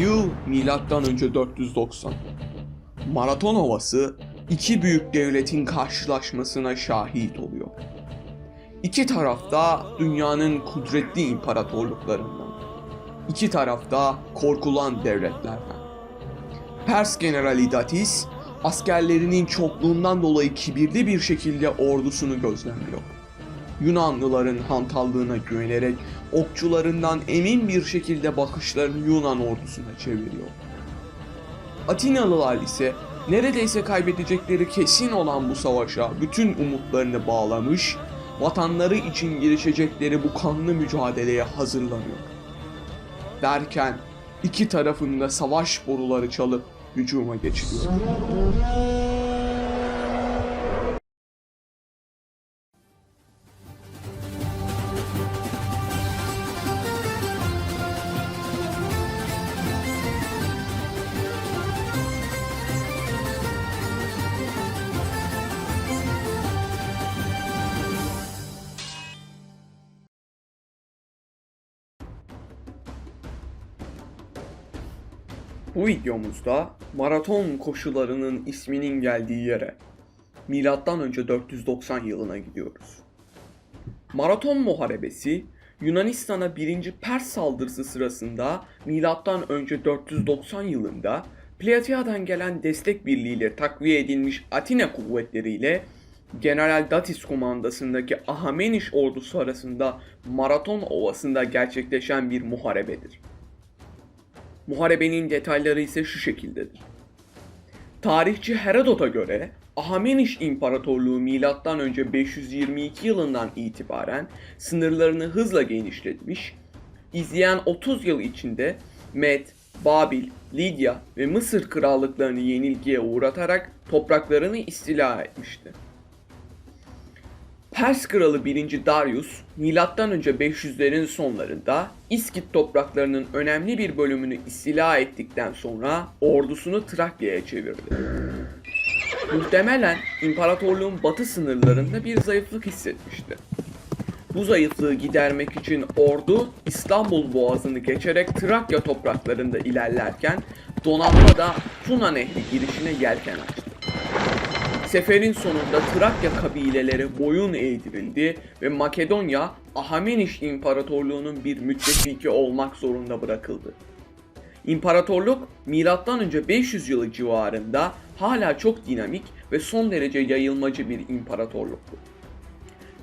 Yıl milattan önce 490. Maraton Ovası iki büyük devletin karşılaşmasına şahit oluyor. İki tarafta dünyanın kudretli imparatorluklarından. İki tarafta korkulan devletlerden. Pers generali Datis askerlerinin çokluğundan dolayı kibirli bir şekilde ordusunu gözlemliyor. Yunanlıların hantallığına güvenerek okçularından emin bir şekilde bakışlarını Yunan ordusuna çeviriyor. Atinalılar ise neredeyse kaybedecekleri kesin olan bu savaşa bütün umutlarını bağlamış, vatanları için girişecekleri bu kanlı mücadeleye hazırlanıyor. Derken iki tarafında savaş boruları çalıp hücuma geçiliyor. Bu videomuzda maraton koşularının isminin geldiği yere milattan önce 490 yılına gidiyoruz. Maraton muharebesi Yunanistan'a 1. Pers saldırısı sırasında milattan önce 490 yılında Platia'dan gelen destek birliğiyle takviye edilmiş Atina kuvvetleriyle General Datis komandasındaki Ahameniş ordusu arasında Maraton Ovası'nda gerçekleşen bir muharebedir. Muharebenin detayları ise şu şekildedir. Tarihçi Herodot'a göre Ahameniş İmparatorluğu önce 522 yılından itibaren sınırlarını hızla genişletmiş, izleyen 30 yıl içinde Med, Babil, Lidya ve Mısır krallıklarını yenilgiye uğratarak topraklarını istila etmişti. Pers kralı 1. Darius, önce 500'lerin sonlarında İskit topraklarının önemli bir bölümünü istila ettikten sonra ordusunu Trakya'ya çevirdi. Muhtemelen imparatorluğun batı sınırlarında bir zayıflık hissetmişti. Bu zayıflığı gidermek için ordu İstanbul Boğazı'nı geçerek Trakya topraklarında ilerlerken donanma da Tuna Nehri girişine yelken açtı. Seferin sonunda Trakya kabileleri boyun eğdirildi ve Makedonya Ahameniş İmparatorluğu'nun bir müttefiki olmak zorunda bırakıldı. İmparatorluk önce 500 yılı civarında hala çok dinamik ve son derece yayılmacı bir imparatorluktu.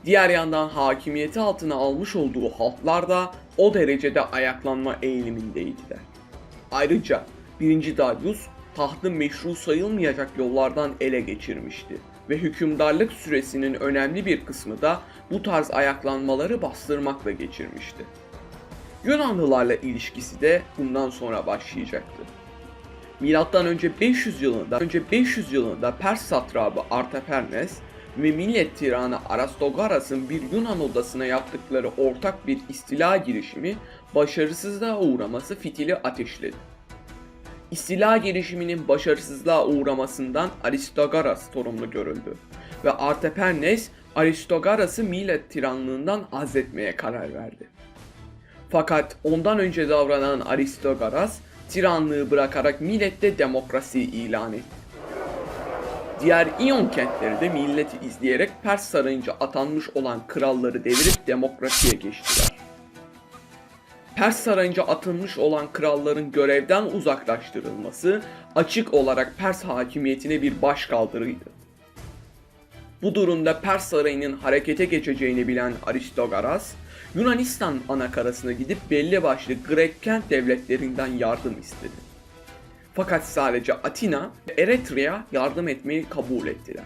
Diğer yandan hakimiyeti altına almış olduğu halklar da o derecede ayaklanma eğilimindeydiler. Ayrıca 1. Darius tahtı meşru sayılmayacak yollardan ele geçirmişti ve hükümdarlık süresinin önemli bir kısmı da bu tarz ayaklanmaları bastırmakla geçirmişti. Yunanlılarla ilişkisi de bundan sonra başlayacaktı. Milattan önce 500 yılında önce 500 yılında Pers satrabı Artapernes ve millet tiranı Arastogoras'ın bir Yunan odasına yaptıkları ortak bir istila girişimi başarısızlığa uğraması fitili ateşledi. İstila girişiminin başarısızlığa uğramasından Aristogaras sorumlu görüldü ve Artapernes Aristogoras'ı millet tiranlığından azletmeye karar verdi. Fakat ondan önce davranan Aristogaras tiranlığı bırakarak millette demokrasi ilan etti. Diğer İyon kentleri de milleti izleyerek Pers sarayınca atanmış olan kralları devirip demokrasiye geçtiler. Pers sarayınca atılmış olan kralların görevden uzaklaştırılması açık olarak Pers hakimiyetine bir başkaldırıydı. Bu durumda Pers sarayının harekete geçeceğini bilen Aristogaras, Yunanistan anakarasına gidip belli başlı Grek kent devletlerinden yardım istedi. Fakat sadece Atina ve Eretria yardım etmeyi kabul ettiler.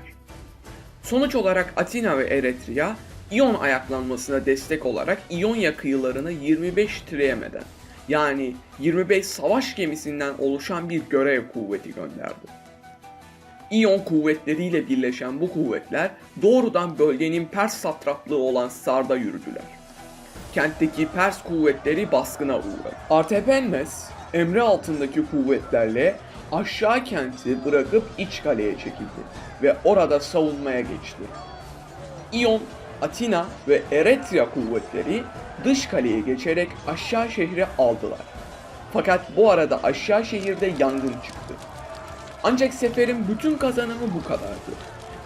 Sonuç olarak Atina ve Eretria İyon ayaklanmasına destek olarak İonya kıyılarına 25 triyemeden yani 25 savaş gemisinden oluşan bir görev kuvveti gönderdi. İyon kuvvetleriyle birleşen bu kuvvetler doğrudan bölgenin Pers satraplığı olan Sar'da yürüdüler. Kentteki Pers kuvvetleri baskına uğradı. Artepenmes emri altındaki kuvvetlerle aşağı kenti bırakıp iç kaleye çekildi ve orada savunmaya geçti. İyon, Atina ve Eretria kuvvetleri dış kaleye geçerek aşağı şehri aldılar. Fakat bu arada aşağı şehirde yangın çıktı. Ancak seferin bütün kazanımı bu kadardı.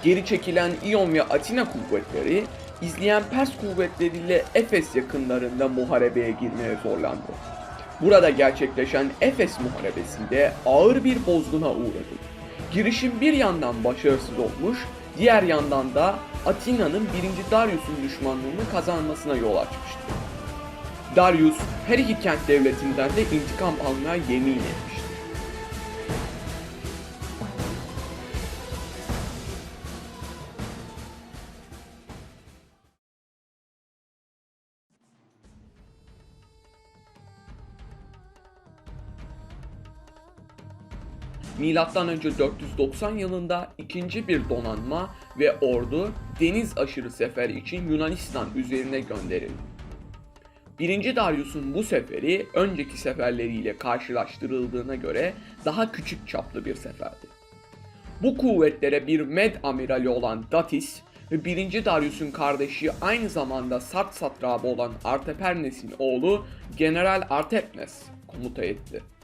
Geri çekilen İyon ve Atina kuvvetleri izleyen Pers kuvvetleriyle Efes yakınlarında muharebeye girmeye zorlandı. Burada gerçekleşen Efes muharebesinde ağır bir bozguna uğradı. Girişim bir yandan başarısız olmuş, diğer yandan da Atina'nın 1. Darius'un düşmanlığını kazanmasına yol açmıştı. Darius her iki kent devletinden de intikam almaya yemin etmişti. Milattan önce 490 yılında ikinci bir donanma ve ordu deniz aşırı sefer için Yunanistan üzerine gönderildi. Birinci Darius'un bu seferi önceki seferleriyle karşılaştırıldığına göre daha küçük çaplı bir seferdi. Bu kuvvetlere bir med amirali olan Datis ve 1. Darius'un kardeşi aynı zamanda Sart satrabı olan Artepernes'in oğlu General Artepnes komuta etti.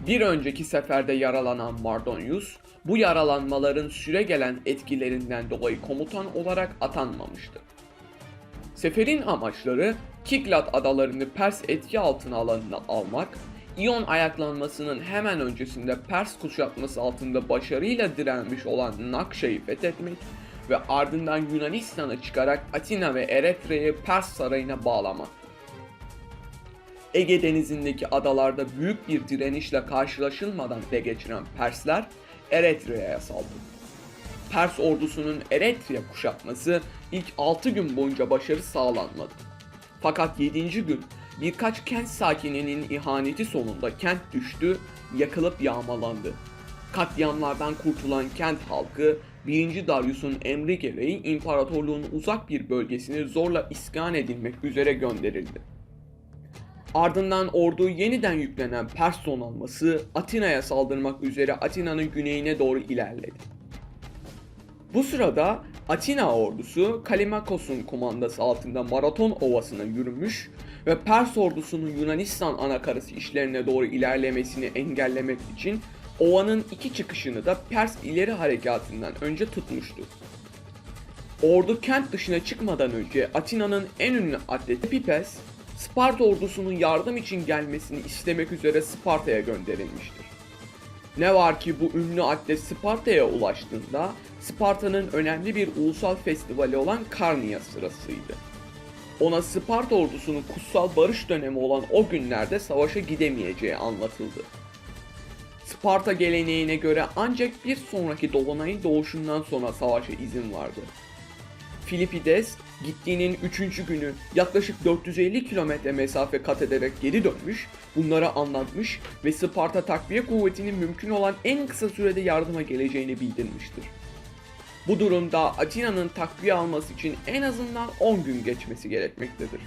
Bir önceki seferde yaralanan Mardonius, bu yaralanmaların süre gelen etkilerinden dolayı komutan olarak atanmamıştı. Seferin amaçları Kiklat adalarını Pers etki altına alanına almak, İyon ayaklanmasının hemen öncesinde Pers kuşatması altında başarıyla direnmiş olan Nakşa'yı fethetmek ve ardından Yunanistan'a çıkarak Atina ve Eretre'yi Pers sarayına bağlamak. Ege denizindeki adalarda büyük bir direnişle karşılaşılmadan ele geçiren Persler Eretre'ye saldırdı. Pers ordusunun Eretria kuşatması ilk 6 gün boyunca başarı sağlanmadı. Fakat 7. gün birkaç kent sakininin ihaneti sonunda kent düştü, yakılıp yağmalandı. Katliamlardan kurtulan kent halkı 1. Darius'un emri gereği imparatorluğun uzak bir bölgesine zorla iskan edilmek üzere gönderildi. Ardından ordu yeniden yüklenen Pers donanması Atina'ya saldırmak üzere Atina'nın güneyine doğru ilerledi. Bu sırada Atina ordusu Kalimakos'un komandası altında Maraton Ovası'na yürümüş ve Pers ordusunun Yunanistan anakarası işlerine doğru ilerlemesini engellemek için ovanın iki çıkışını da Pers ileri harekatından önce tutmuştu. Ordu kent dışına çıkmadan önce Atina'nın en ünlü atleti Pipes, Sparta ordusunun yardım için gelmesini istemek üzere Sparta'ya gönderilmiştir. Ne var ki bu ünlü atlet Sparta'ya ulaştığında Sparta'nın önemli bir ulusal festivali olan Karnia sırasıydı. Ona Sparta ordusunun kutsal barış dönemi olan o günlerde savaşa gidemeyeceği anlatıldı. Sparta geleneğine göre ancak bir sonraki dolunayın doğuşundan sonra savaşa izin vardı. Filipides gittiğinin 3. günü yaklaşık 450 kilometre mesafe kat ederek geri dönmüş, bunlara anlatmış ve Sparta takviye kuvvetinin mümkün olan en kısa sürede yardıma geleceğini bildirmiştir. Bu durumda Atina'nın takviye alması için en azından 10 gün geçmesi gerekmektedir.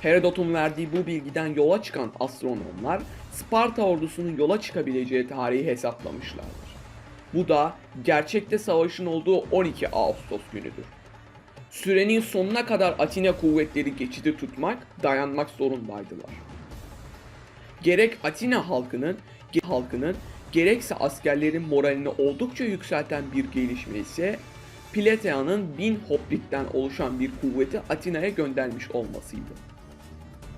Herodot'un verdiği bu bilgiden yola çıkan astronomlar Sparta ordusunun yola çıkabileceği tarihi hesaplamışlardır. Bu da gerçekte savaşın olduğu 12 Ağustos günüdür. Sürenin sonuna kadar Atina kuvvetleri geçidi tutmak, dayanmak zorundaydılar. Gerek Atina halkının, halkının gerekse askerlerin moralini oldukça yükselten bir gelişme ise Platea'nın bin hoplitten oluşan bir kuvveti Atina'ya göndermiş olmasıydı.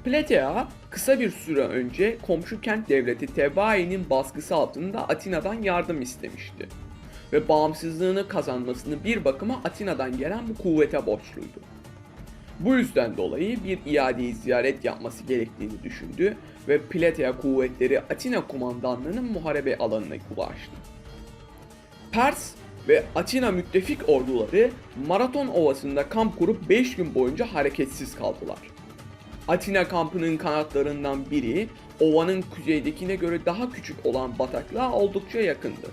Platea kısa bir süre önce komşu kent devleti Tebai'nin baskısı altında Atina'dan yardım istemişti ve bağımsızlığını kazanmasını bir bakıma Atina'dan gelen bu kuvvete borçluydu. Bu yüzden dolayı bir iadeyi ziyaret yapması gerektiğini düşündü ve Platea kuvvetleri Atina kumandanlığının muharebe alanına ulaştı. Pers ve Atina müttefik orduları Maraton Ovası'nda kamp kurup 5 gün boyunca hareketsiz kaldılar. Atina kampının kanatlarından biri ovanın kuzeydekine göre daha küçük olan bataklığa oldukça yakındı.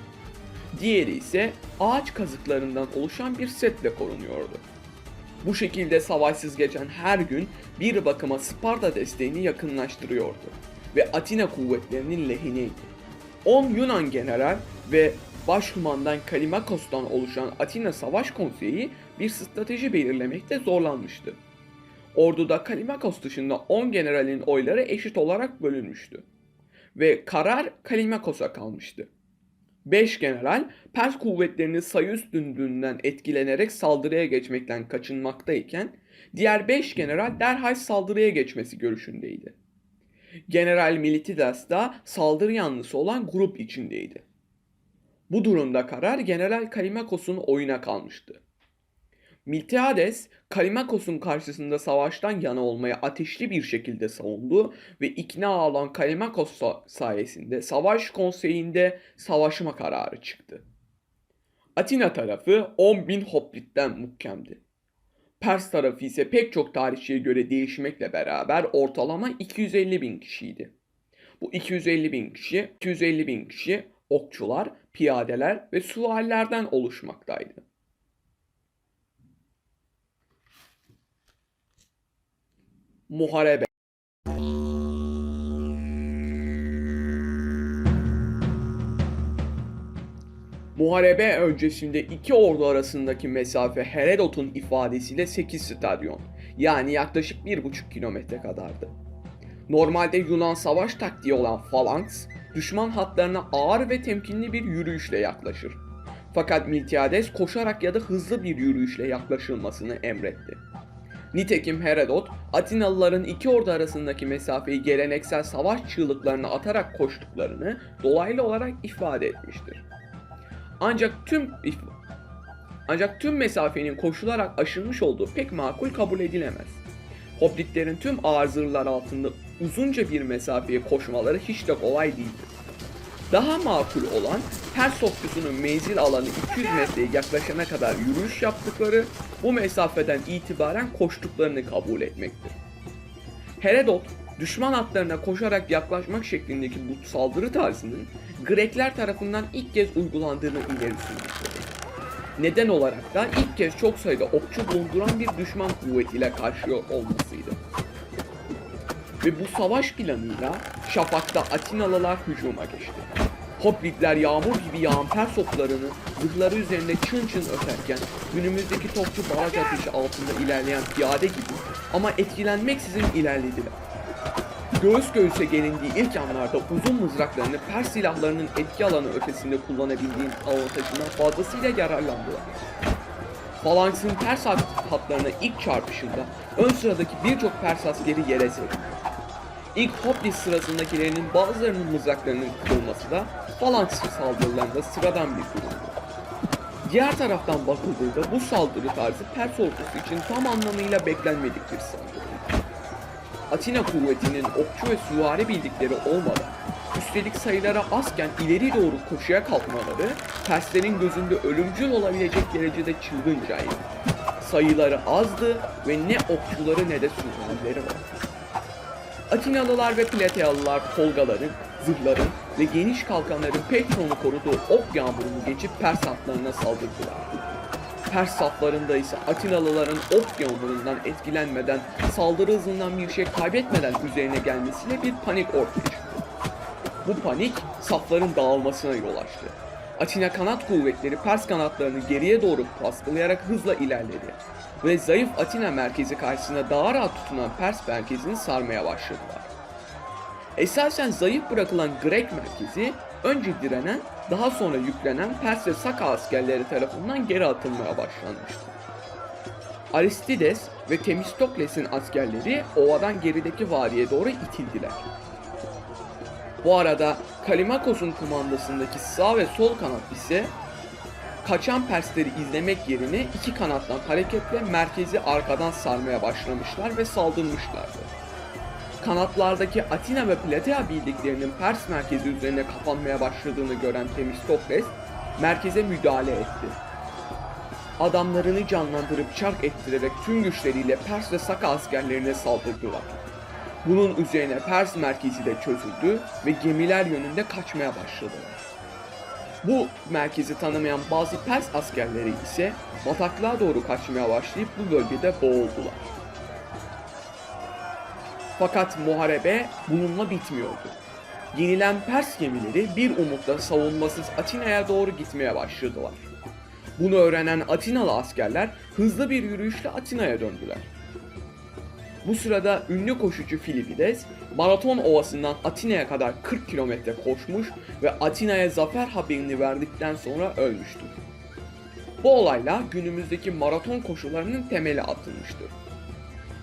Diğeri ise ağaç kazıklarından oluşan bir setle korunuyordu. Bu şekilde savaşsız geçen her gün bir bakıma Sparta desteğini yakınlaştırıyordu ve Atina kuvvetlerinin lehineydi. 10 Yunan general ve başkumandan Kalimakos'tan oluşan Atina Savaş Konseyi bir strateji belirlemekte zorlanmıştı. Orduda Kalimakos dışında 10 generalin oyları eşit olarak bölünmüştü. Ve karar Kalimakos'a kalmıştı. 5 general Pers kuvvetlerinin sayı üstünlüğünden etkilenerek saldırıya geçmekten kaçınmaktayken diğer 5 general derhal saldırıya geçmesi görüşündeydi. General Militidas da saldırı yanlısı olan grup içindeydi. Bu durumda karar General Kalimakos'un oyuna kalmıştı. Miltiades, Kalimakos'un karşısında savaştan yana olmaya ateşli bir şekilde savundu ve ikna olan Kalimakos sa- sayesinde savaş konseyinde savaşma kararı çıktı. Atina tarafı 10.000 hoplitten muhkemdi. Pers tarafı ise pek çok tarihçiye göre değişmekle beraber ortalama 250 bin kişiydi. Bu 250 bin kişi, 250 bin kişi okçular, piyadeler ve süvarilerden oluşmaktaydı. Muharebe Muharebe öncesinde iki ordu arasındaki mesafe Herodot'un ifadesiyle 8 stadyon yani yaklaşık 1,5 kilometre kadardı. Normalde Yunan savaş taktiği olan falanks, düşman hatlarına ağır ve temkinli bir yürüyüşle yaklaşır. Fakat Miltiades koşarak ya da hızlı bir yürüyüşle yaklaşılmasını emretti. Nitekim Herodot, Atinalıların iki ordu arasındaki mesafeyi geleneksel savaş çığlıklarına atarak koştuklarını dolaylı olarak ifade etmiştir. Ancak tüm ancak tüm mesafenin koşularak aşılmış olduğu pek makul kabul edilemez. Hoplitlerin tüm ağır zırhlar altında uzunca bir mesafeye koşmaları hiç de kolay değildir. Daha makul olan Pers okçusunun menzil alanı 200 metreye yaklaşana kadar yürüyüş yaptıkları, bu mesafeden itibaren koştuklarını kabul etmektir. Herodot, düşman hatlarına koşarak yaklaşmak şeklindeki bu saldırı tarzının Grekler tarafından ilk kez uygulandığını ileri sürmüştür. Neden olarak da ilk kez çok sayıda okçu bulunduran bir düşman kuvvetiyle karşıyor olmasıydı. Ve bu savaş planıyla Şafak'ta Atinalılar hücuma geçti. Hoplitler yağmur gibi yağan Pers oklarını zırhları üzerinde çın çın öterken günümüzdeki topçu baraj ateşi altında ilerleyen piyade gibi ama etkilenmeksizin ilerlediler. Göğüs göğüse gelindiği ilk anlarda uzun mızraklarını Pers silahlarının etki alanı ötesinde kullanabildiğin avantajından fazlasıyla yararlandılar. Falanksın ters hat- hatlarına ilk çarpışında ön sıradaki birçok Pers askeri yere serildi. İlk Hoplis sırasındakilerinin bazılarının mızraklarının kırılması da falanks saldırılarında sıradan bir durumdu. Diğer taraftan bakıldığında bu saldırı tarzı Pers ordusu için tam anlamıyla beklenmedik bir saldırıydı. Atina kuvvetinin okçu ve süvari bildikleri olmadan, üstelik sayılara azken ileri doğru koşuya kalkmaları, Perslerin gözünde ölümcül olabilecek derecede çılgıncaydı. Sayıları azdı ve ne okçuları ne de süvarileri vardı. Atinalılar ve Platealılar tolgaların, zırhların ve geniş kalkanların pek çoğunu koruduğu ok yağmurunu geçip Pers hatlarına saldırdılar. Pers saflarında ise Atinalıların ok yağmurundan etkilenmeden, saldırı hızından bir şey kaybetmeden üzerine gelmesiyle bir panik ortaya çıktı. Bu panik safların dağılmasına yol açtı. Atina kanat kuvvetleri Pers kanatlarını geriye doğru baskılayarak hızla ilerledi ve zayıf Atina merkezi karşısında daha rahat tutunan Pers merkezini sarmaya başladılar. Esasen zayıf bırakılan Grek merkezi önce direnen daha sonra yüklenen Pers ve Saka askerleri tarafından geri atılmaya başlanmıştı. Aristides ve Themistokles'in askerleri ovadan gerideki vadiye doğru itildiler. Bu arada Kalimakos'un kumandasındaki sağ ve sol kanat ise kaçan Persleri izlemek yerine iki kanattan hareketle merkezi arkadan sarmaya başlamışlar ve saldırmışlardı. Kanatlardaki Atina ve Platea birliklerinin Pers merkezi üzerine kapanmaya başladığını gören Themistokles merkeze müdahale etti. Adamlarını canlandırıp çark ettirerek tüm güçleriyle Pers ve Saka askerlerine saldırdılar. Bunun üzerine Pers merkezi de çözüldü ve gemiler yönünde kaçmaya başladılar. Bu merkezi tanımayan bazı Pers askerleri ise bataklığa doğru kaçmaya başlayıp bu bölgede boğuldular. Fakat muharebe bununla bitmiyordu. Yenilen Pers gemileri bir umutla savunmasız Atina'ya doğru gitmeye başladılar. Bunu öğrenen Atinalı askerler hızlı bir yürüyüşle Atina'ya döndüler. Bu sırada ünlü koşucu Filipides, Maraton Ovası'ndan Atina'ya kadar 40 kilometre koşmuş ve Atina'ya zafer haberini verdikten sonra ölmüştür. Bu olayla günümüzdeki maraton koşularının temeli atılmıştır.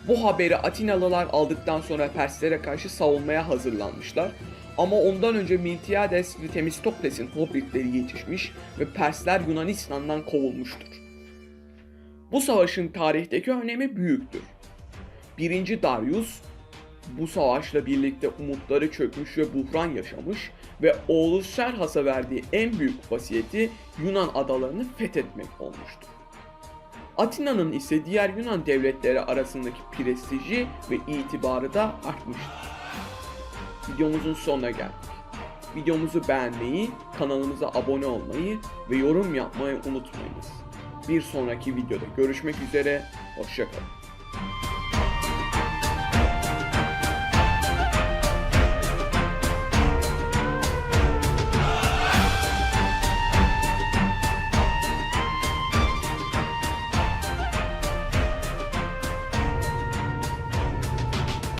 Bu haberi Atinalılar aldıktan sonra Perslere karşı savunmaya hazırlanmışlar. Ama ondan önce Miltiades ve Themistokles'in hobbitleri yetişmiş ve Persler Yunanistan'dan kovulmuştur. Bu savaşın tarihteki önemi büyüktür. 1. Darius bu savaşla birlikte umutları çökmüş ve buhran yaşamış ve oğlu Serhas'a verdiği en büyük vasiyeti Yunan adalarını fethetmek olmuştur. Atina'nın ise diğer Yunan devletleri arasındaki prestiji ve itibarı da artmıştır. Videomuzun sonuna geldik. Videomuzu beğenmeyi, kanalımıza abone olmayı ve yorum yapmayı unutmayınız. Bir sonraki videoda görüşmek üzere, hoşçakalın.